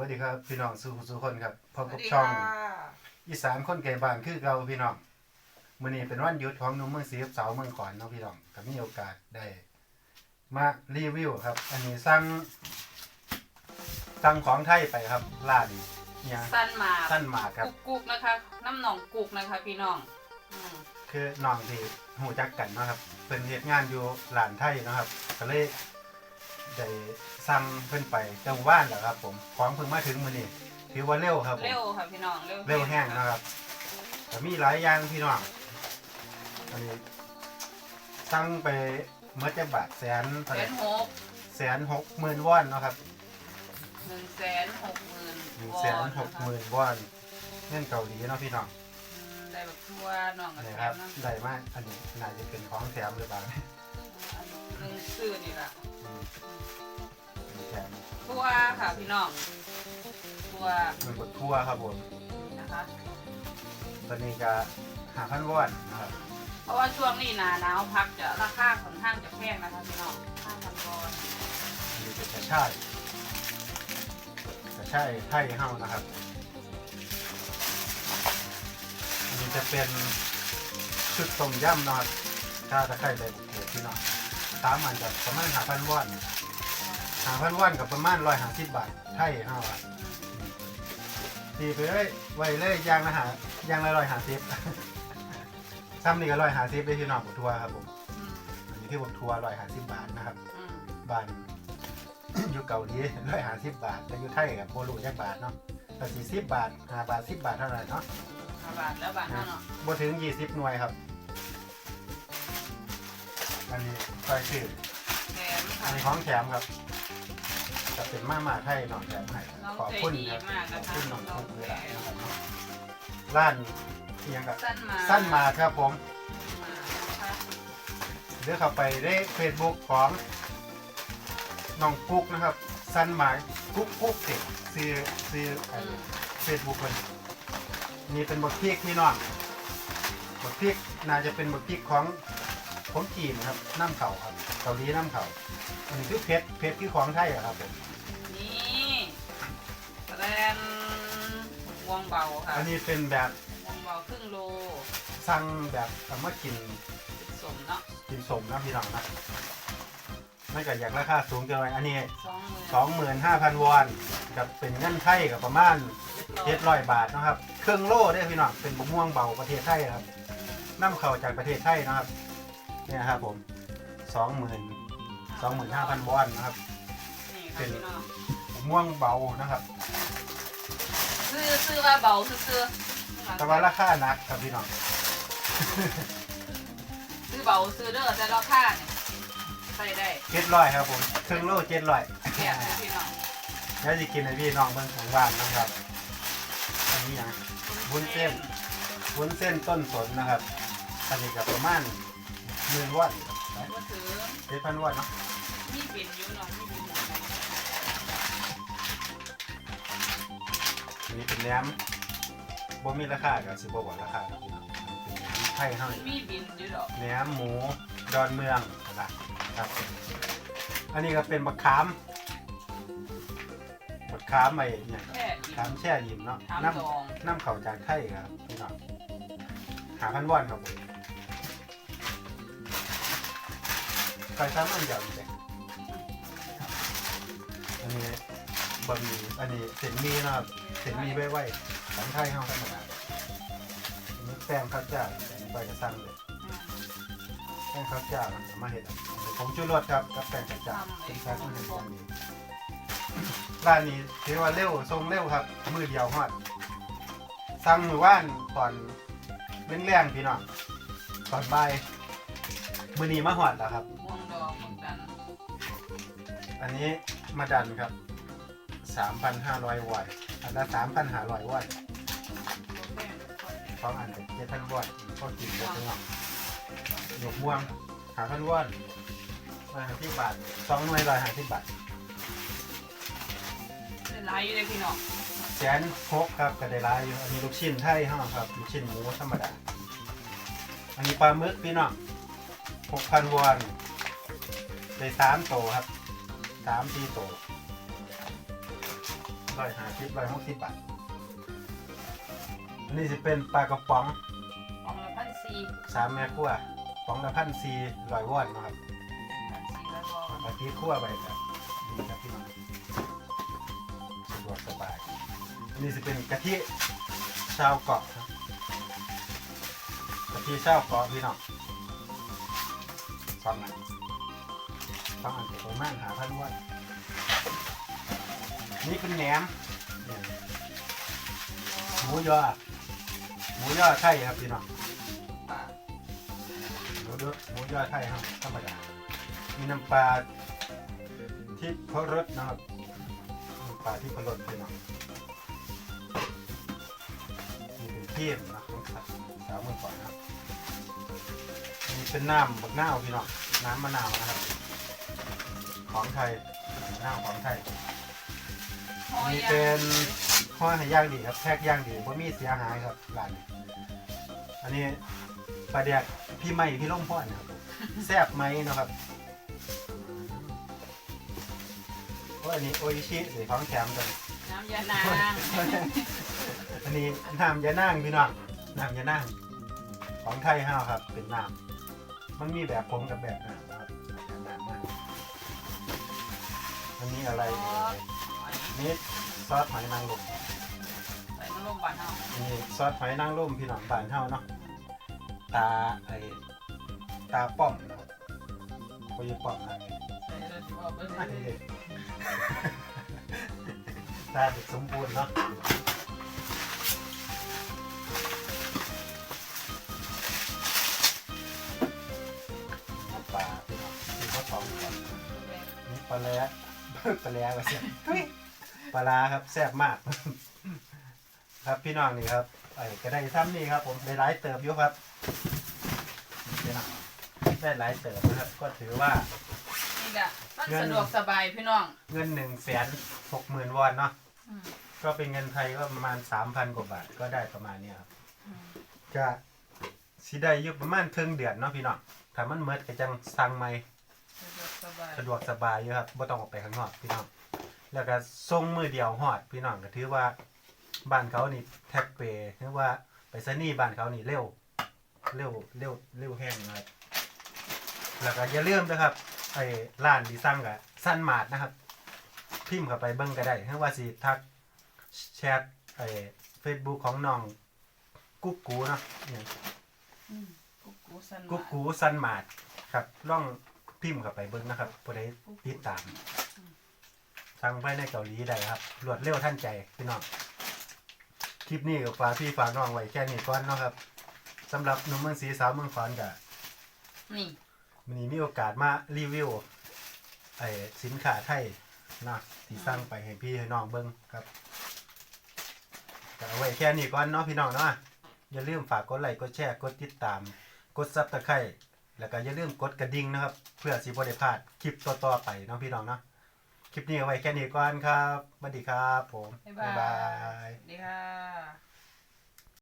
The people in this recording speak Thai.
วัสดีครับ พี่น้องสู่สู่คนครับพบสวักับสดีช่องค่ะอีสานคนไก่บ้านคือเก่าพี่น้องมื้อนี้เป็นวันหยุดของหนุ่มเมืองศรีกับสาวเมืองขอนเนาะพี่น้องก็มีโอกาสได้มารีวิวครับ อันนี้สั่งสั่งของไทยไปครับร้านเนี่ยสั้นหมากสั้นหมากครับกุกกุกนะคะ น้ำหนองกุกนะคะ พี่น้องอืมคือน้องที่หูจักกันเนาะครับเป็นเหตุงานอยู่ร้านไทยเนาะครับก็เลย ได้สั่งเพิ่นไปจังหว่านแหละครับผมของเพิ่งมาถึงมื้อนี้ถือว่าเร็วครับผมเร็วค่ะพี่น้องเร็วเร็วแห้งนะครับแต่มีหลายอย่างพี่น้องอันนี้สั่งไปเมื่อจะบาทแสนเท่าแสไหร่นหกแสนหกหมื่นวอนเนาะครับหนึ่งแสนหกหมื่นหนึ่งแสนหกหมื่นวอนเงินเกาหลีเนาะพี่น้องอืมได้แบบทั่วน้องกับนี่แถครับมนะได้มากอันนี้น่าจะเป็นของแถมหรือเปล่าอันหนึ่ งซื้อนี่แหละอืมเป็นแถมทั่วค่ะพี่น้องทั่วมันบดทั่วครับผมนะคะ ตอนนี้ก็หาพันวอนนะครับเพราะว่าช่วงนี้หนาหนาวพักจะราคาค่อนข้างจะแพงนะคะพี่น้องห้าพันวอนอันนี้เป็นกระชายกระชายไทยเฮานะครับ อันนี้จะเป็นชุดต้มยำเนาะครับข้าวตะไคร้ใบบุกเกลือพี่น้อง สามอันกับประมาณหาพันวอนหาพันวอนกับประมาณร้อยห้าสิบบาทไทยเฮาอะตีไปเลยไว้เลยยางละหายางละร้อยห้าสิบซ้ำนี่ก็ร้อยห้าสิบได้พี่น้องบกทัวครับผมอืมอันนี้ที่บกทัวร้อยห้าสิบบาทนะครับอืมบ้านอยู่เกาหลีร้อยห้าสิบบาทแต่อยู่ไทยกับโบลูจักบาทเนาะแต่สี่สิบบาทห้าบาทสิบบาทเท่านั้นเนาะห้าบาทแล้วบาทเท่าเนาะบ่ถึงยี่สิบหน่วยครับอันนี้ ซอยชื่อแถมอัค่ะนนี้ของแถมครับ จะเป็นมาม่าไทยน้องแถมให้น้องขอบคุณใจดีครับมากขนะอบคะคุณน้องน้องทุกเลยแถมนะครับเนาะร้านเอียงกับสั้นมาสั้นมาครับผม มานะคะเดี๋ยวเข้าไปได้เฟซบุ๊กของน้องกุ๊กนะครับ สั้นมากุ๊กกุ๊กเด็กซื้อซื้ออืมเฟซบุ๊กคนนี่เป็นบทพริกพี่น้องบทพริกน่าจะเป็นบทพริกของ ของจีนครับน้ำเข่าครับเกาหลีน้ำเข่าอันนี้คือเพชรเพชรคือของไทยอะครับผมนี่แรนวงเบาค่ะอันนี้เป็นแบบวงเบาครึ่งโลสั่งแบบเอามากินสมเนาะกินสมนะพี่น้องนะไม่ก็อยากราคาสูงเกินไปอันนี้สองหมื่นสองหมื่นห้าพันวอนกับเป็นเงินไทยกับประมาณเจ็ดร้อยบาทนะครับ เครื่องโล่ได้อพี่น้องเป็นบะม่วงเบาประเทศไทยครับน้ำเข่าจากประเทศไทยนะครับ เนี่ยครับผมสองหมื่นสองหมื่นห้าพันวอนนะครับ นี่ค่ะพี่น้องบะม่วงเบานะครับ ซื้อซื้อว่าเบาซื้อซื้อแต่ว่าราคาหนักครับพี่น้อง ซื้อเบาซื้อเด้อแต่ราคาเนี่ยใส่ได้เจ็ดร้อยครับผมเครื่องโล่เจ็ดร้อยแก่พี่น้องแล้วจะกินในพี่น้องเมืองของบ้านนะครับอันนี้อย่างวุ้นเส้นวุ้นเส้นต้นสนนะครับอันนี้กับประมาณ หมื่นวอนก็ซื้อเจ็ดพันวอนเนาะมีปิ่นอยู่เนาะมีปิ่นอยู่อันนี้เป็นแหนมบ่มีราคากับสิบ่บอกราคาครับพี่น้องอันนี้เป็นแหนมไทยเฮานี่ มีบินอยู่ดอกแหนมหมูดอนเมืองนะครับ อันนี้ก็เป็นบักขาม บักขามไอ้เนี่ยแค่อีกขามแช่ยิ้มเนาะถามน้ดองำน้ำเข่าจากไทยครับพี่น้องหาพันวอนครับผม ใครทำอันเดียวอีกเลยอันนี้บะหมี่อันนี้เส้นหมีนะครับเส้นหมีไว้ไว้ของไทยเฮาธรรมดาอันนี้แป้งข้าวเจ้าอันนี้ไปจะสั่งเลยแป้งข้าวเจ้ามันเอามาเห็ดผมชูรสครับกับแป้งข้าวเจ้าเป็นการที่เห็นอย่าดีร้านนี้ถือว่าเร็วทรงเร็วครับ มือเดียวฮอดสั่งมือว่านตอนแรงพี่น้องตอนบ่ายมือนี้มาหอดแล้วครับ อันนี้มาดันครับ 3,500 วัตต์อันละ3,500 วัตต์สองอันเป็น7,000 วัตต์ก็กินได้ทั้งหมดหยกม่วง5,000วัตต์ร้อยห้าสิบบาทสองหน่วยร้อยห้าสิบบาทเป็นไรอยู่เลยพี่น้องแสนหกครับก็ได้หลายอยู่อันนี้ลูกชิ้นไทยห้าครับลูกชิ้นหมูธรรมดา อันนี้ปลาหมึกพี่น้องหกพันวอนได้สามโตครับ สามสี่โตร้อยห้าสิบร้อยหกสิบบาทอันนี้จะเป็นปลากระป๋องของละพันสี่สามแม่ครัวป๋องละพันสี่ร้อยวอนนะครับพันสี่ร้อยบอลกะทิคั่วไปแบบดีครับพี่น้องสะดวกสบายอันนี้จะเป็นกะทิชาวเกาะครับกะทิชาวเกาะพี่น้องสองอัน สองอันเก็บประมาณหาพันวันนี่เป็นแหนมหมูยอหมูยอไทยครับพี่น้องป่าดูดูหมูยอไทยครับธรรมดามีน้ำปลาที่พรสนะครับน้ำปลาที่พรสพี่น้องนี่เป็นเทียมนะของสัตว์สาวเมื่อก่อนนะครับนี่เป็นน้ำบักนาวพี่น้องน้ำมะนาวนะครับ ของไทยน้ำของไทยหอยนี่ย่างเป็นห้อยให้ย่างดีครับแพ็กย่างดีเพราะมีเสียหายครับร้านนี้อันนี้ปลาแดกพี่ใหม่พี่ล่มพ่อนะครับผมแซ่บไหมเนาะครับโอ้ยอันนี้โออิชิสีของแถมเลยน้ำยานาง อันนี้น้ำยานั่งพี่น้องน้ำยานั่งของไทยห้าวครับ เป็นน้ำมันมีแบบผมกับแบบน้ำนะ อันนี้อะไรเอ่ยนี่ซอสหอยนางรมใส่น้ำลมบานเฮานี่ซอสหอยนางรมพี่น้องบานเฮาเนาะตาไอตาป้อมนะครับคุยป้อมนะใส่เลยสิบอกเบิ้ลยตาสมบูรณ์เนาะปลาพี่น้องที่เขาท้องก่อนนี่ปลาแร้ ปลาแร้ไปเสียปลาร้าครับแซ่บมาก ครับพี่น้องนี่ครับไอ้ก็ได้ซ้ำนี่ครับ ผมได้หลายเติบอยู่ครับพี่น้องได้หลายเติบนะครับ ก็ถือว่านี่แหละมันเงินสะดวกสบายพี่น้อง เงินหนึ่งแสนหกหมื่นวอนเนาะอืมก็เป็นเงินไทยก็ประมาณสามพันกว่าบาทก็ได้ประมาณเนี้ยครับอืมก็สิได้อยู่ประมาณครึ่งเดือนเนาะพี่น้องถ้ามันเมิดก็จังสั่งใหม่ สะดวกสบายสะดวกสบายอยู่ครับบ่ต้องออกไปข้างนอกพี่น้อง แล้วก็ส่งมือเดียวฮอดพี่น้องก็ถือว่าบ้านเขานี่แท็กเปย์ถือว่าไปซนี่บ้านเขานี่เร็ว เร็วเร็วเร็วแห้งนะครับแล้วก็อย่าลืมนะครับไอ้ร้านที่สั่งกับสั้นมาดนะครับ พิมพ์เข้าไปเบิ่งก็ได้ถ้าว่าสิทักแชทไอ้ Facebook ของน้องกุ๊กกูเนาะเนี่ยอืมกุ๊กกูสันหกุ๊กวานกูสั้นมาดครับลอง พิมพ์เข้าไปเบิ่งนะครับผู้ใดติดตามสั่งไปในเกาหลีได้ครับ รวดเร็วทันใจพี่น้อง คลิปนี้ก็ฝากพี่ฝากน้องไว้แค่นี้ก่อนเนาะครับสำหรับหนุ่มเมืองศรีสาวเมืองขอนกับนี่วันนี้มีโอกาสมารีวิวไอ้สินค้าไทยนะที่สร้างไปให้พี่ให้น้องเบิ้งครับก็เอาไว้แค่นี้ก่อนเนาะพี่น้องเนาะอย่าลืมฝากกดไลค์กดแชร์กดติดตาม กดซับสไครต์ แล้วก็อย่าลืมกดกระดิ่งนะครับ เพื่อสิบ่ได้พลาดคลิปต่อๆไปน้องพี่น้องเนาะคลิปนี้เอาไว้แค่นี้ก่อนครับสวัสดีครับ ผมบ๊ายบายสวัสดีค่ะ